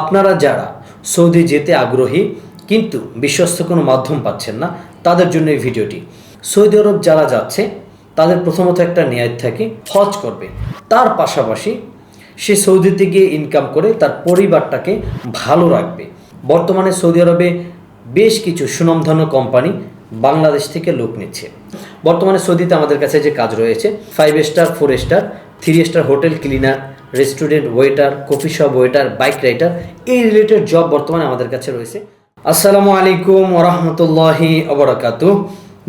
আপনারা যারা সৌদি যেতে আগ্রহী, কিন্তু বিশ্বস্ত কোনো মাধ্যম পাচ্ছেন না, তাদের জন্য এই ভিডিওটি। সৌদি আরব যারা যাচ্ছে, তাদের প্রথমত একটা নিয়াত থাকে, হজ করবে। তার পাশাপাশি সে সৌদিতে গিয়ে ইনকাম করে তার পরিবারটাকে ভালো রাখবে। বর্তমানে সৌদি আরবে বেশ কিছু সুনামধন্য কোম্পানি বাংলাদেশ থেকে লোক নিচ্ছে। বর্তমানে সৌদিতে আমাদের কাছে যে কাজ রয়েছে five star four star three star hotel cleaner, restaurant waiter, coffee shop waiter, bike rider, এই রিলেটেড জব বর্তমানে আমাদের কাছে রয়েছে। আসসালামু আলাইকুম ওরহমতুল্লাহি অবরাকাতু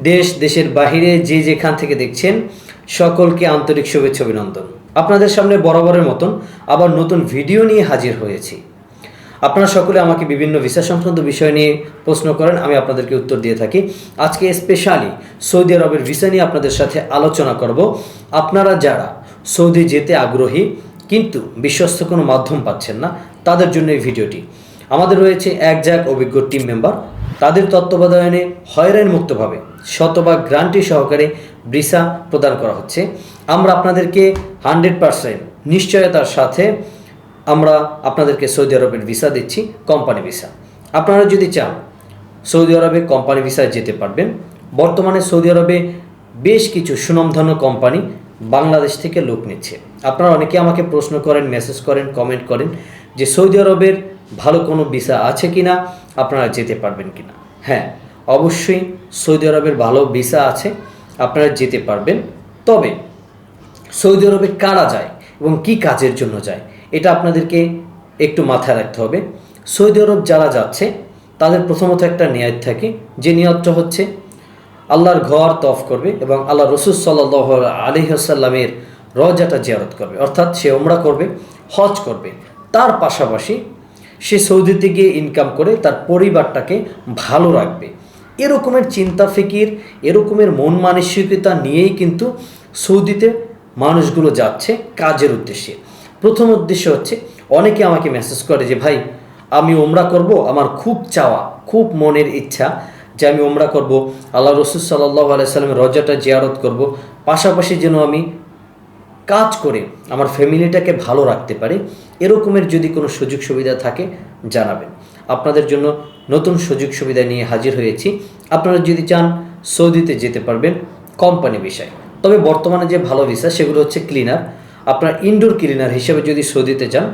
দেশ, দেশের বাহিরে যে যেখান থেকে দেখছেন, সকলকে আন্তরিক শুভেচ্ছা অভিনন্দন। আপনাদের সামনে বরাবরের মতন আবার নতুন ভিডিও নিয়ে হাজির হয়েছি। আপনারা সকলে আমাকে বিভিন্ন ভিসা সংক্রান্ত বিষয় নিয়ে প্রশ্ন করেন, আমি আপনাদেরকে উত্তর দিয়ে থাকি। আজকে স্পেশালি সৌদি আরবের ভিসা নিয়ে আপনাদের সাথে আলোচনা করব। আপনারা যারা সৌদি যেতে আগ্রহী, কিন্তু বিশ্বস্ত কোনো মাধ্যম পাচ্ছেন না তাদের জন্য এই ভিডিওটি। আমাদের রয়েছে এক জাক অভিজ্ঞ টিম মেম্বার তাদের তত্ত্বাবধানে হয়রান মুক্তভাবে শতভাগ গ্রান্টি সহকারে ভিসা প্রদান করা হচ্ছে। আমরা আপনাদেরকে হান্ড্রেড পারসেন্ট নিশ্চয়তার সাথে আমরা আপনাদেরকে সৌদি আরবের ভিসা দিচ্ছি, কোম্পানি ভিসা। আপনারা যদি চান সৌদি আরবে কোম্পানি ভিসায় যেতে পারবেন, বর্তমানে সৌদি আরবে বেশ কিছু সুনামধন্য কোম্পানি বাংলাদেশ থেকে লোক নিচ্ছে। আপনারা অনেকে আমাকে প্রশ্ন করেন মেসেজ করেন কমেন্ট করেন যে সৌদি আরবের ভালো কোনো ভিসা আছে কি না আপনারা যেতে পারবেন কি না হ্যাঁ অবশ্যই সৌদি আরবের ভালো ভিসা আছে, আপনারা যেতে পারবেন। তবে সৌদি আরবে কারা যায় এবং কি কাজের জন্য যায়, এটা আপনাদেরকে একটু মাথায় রাখতে হবে। সৌদি আরব যারা যাচ্ছে, তাদের প্রথমত একটা নিয়ত থাকে, যে নিয়তটা হচ্ছে আল্লাহর ঘর তফ করবে এবং আল্লাহ রসুল সাল্লাহ আলহিহাসাল্লামের রজাটা জিয়ারত করবে। অর্থাৎ সে ওমরা করবে, হজ করবে। তার পাশাপাশি সে সৌদিতে গিয়ে ইনকাম করে তার পরিবারটাকে ভালো রাখবে। এরকমের চিন্তা ফিকির, এরকমের মন মানসিকতা নিয়েই কিন্তু সৌদিতে মানুষগুলো যাচ্ছে কাজের উদ্দেশ্যে। প্রথম উদ্দেশ্য হচ্ছে, অনেকে আমাকে মেসেজ করে যে, ভাই, আমি ওমরা করব, আমার খুব চাওয়া, খুব মনের ইচ্ছা যে আমি ওমরা করব, আল্লাহ রসুল সাল্লাহ আলাইসাল্লামের রজাটা জিয়ারত করব, পাশাপাশি যেন আমি কাজ করে আমার ফ্যামিলিটাকে ভালো রাখতে পারি, এরকমের যদি কোনো সুযোগ সুবিধা থাকে, জানাবেন। আপনাদের জন্য নতুন সুযোগ সুবিধা নিয়ে হাজির হয়েছি। আপনারা যদি চান, সৌদিতে যেতে পারবেন কোম্পানি বিষয়। তবে বর্তমানে যে ভালো ভিসা সেগুলো হচ্ছে ক্লিনার আপনার ইনডোর ক্লিনার হিসেবে যদি সৌদিতে যান,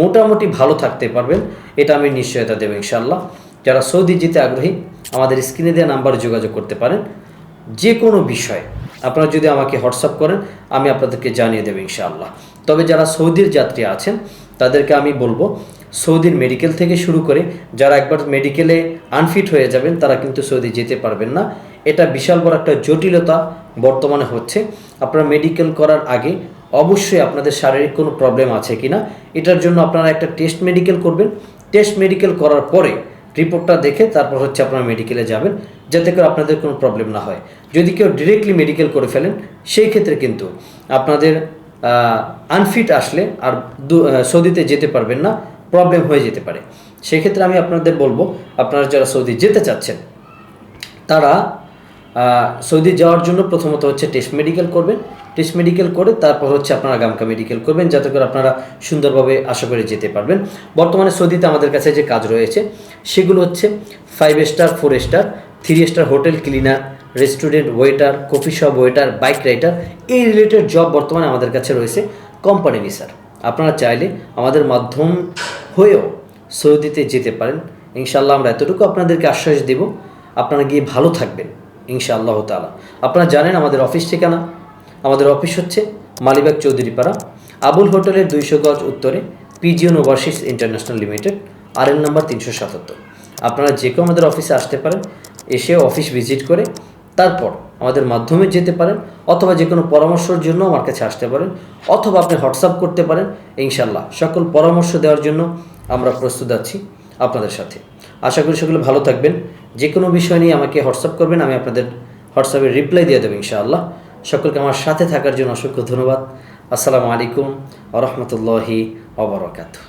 মোটামুটি ভালো থাকতে পারবেন, এটা আমি নিশ্চয়তা দেবো ইনশাল্লাহ যারা সৌদি যেতে আগ্রহী আমাদের স্ক্রিনে দেওয়া নাম্বারে যোগাযোগ করতে পারেন। যে কোনো বিষয়ে আপনারা যদি আমাকে হোয়াটসঅ্যাপ করেন, আমি আপনাদেরকে জানিয়ে দেবো ইনশাআল্লাহ। তবে যারা সৌদির যাত্রী আছেন, তাদেরকে আমি বলব, সৌদির মেডিকেল থেকে শুরু করে যারা একবার মেডিকেলে আনফিট হয়ে যাবেন, তারা কিন্তু সৌদি যেতে পারবেন না। এটা বিশাল বড় একটা জটিলতা বর্তমানে হচ্ছে। আপনারা মেডিকেল করার আগে অবশ্যই আপনাদের শারীরিক কোনো প্রবলেম আছে কি না এটার জন্য আপনারা একটা টেস্ট মেডিকেল করবেন। টেস্ট মেডিকেল করার পরে রিপোর্টটা দেখে তারপর হচ্ছে আপনারা মেডিকেলে যাবেন, যাতে করে আপনাদের কোনো প্রবলেম না হয়। যদি কেউ ডিরেক্টলি মেডিকেল করে ফেলেন, সেই ক্ষেত্রে কিন্তু আপনাদের আনফিট আসলে আর সৌদিতে যেতে পারবেন না প্রবলেম হয়ে যেতে পারে। সেক্ষেত্রে আমি আপনাদের বলব, আপনারা যারা সৌদি যেতে চাচ্ছেন, তারা সৌদি যাওয়ার জন্য প্রথমত হচ্ছে টেস্ট মেডিকেল করবেন। টেস্ট মেডিকেল করে তারপর হচ্ছে আপনারা গামকা মেডিকেল করবেন, যাতে করে আপনারা সুন্দরভাবে আশা করে যেতে পারবেন। বর্তমানে সৌদিতে আমাদের কাছে যে কাজ রয়েছে, সেগুলো হচ্ছে five star four star three star hotel cleaner restaurant waiter coffee shop waiter bike rider এই রিলেটেড জব বর্তমানে আমাদের কাছে রয়েছে কোম্পানি ভিসার আপনারা চাইলে আমাদের মাধ্যম হয়েও সৌদিতে যেতে পারেন। ইনশাল্লাহ আমরা এতটুকু আপনাদেরকে আশ্বাস দেব। আপনারা গিয়ে ভালো থাকবেন। ইনশাআল্লাহ তালা আপনারা জানেন আমাদের অফিস ঠিকানা? আমাদের অফিস হচ্ছে মালিবাগ চৌধুরীপাড়া, আবুল হোটেলের দুইশো গজ উত্তরে pigeon overseas international limited R L number তিনশো সাতাত্তর। আপনারা যে কেউ আমাদের অফিসে আসতে পারেন, এসে অফিস ভিজিট করে তারপর আমাদের মাধ্যমে যেতে পারেন, অথবা যে কোনো পরামর্শের জন্য আমার কাছে আসতে পারেন, অথবা আপনি হোয়াটসঅ্যাপ করতে পারেন ইনশাল্লাহ সকল পরামর্শ দেওয়ার জন্য আমরা প্রস্তুত আছি আপনাদের সাথে। আশা করি সকলে ভালো থাকবেন। যে কোনো বিষয় নিয়ে আমাকে হোয়াটসঅ্যাপ করবেন, আমি আপনাদের হোয়াটসঅ্যাপে রিপ্লাই দিয়ে দেবো ইনশাআল্লাহ। সকলকে আমার সাথে থাকার জন্য অসংখ্য ধন্যবাদ। আসসালামু আলাইকুম আ রহমতুল্লাহি অবরাকাতু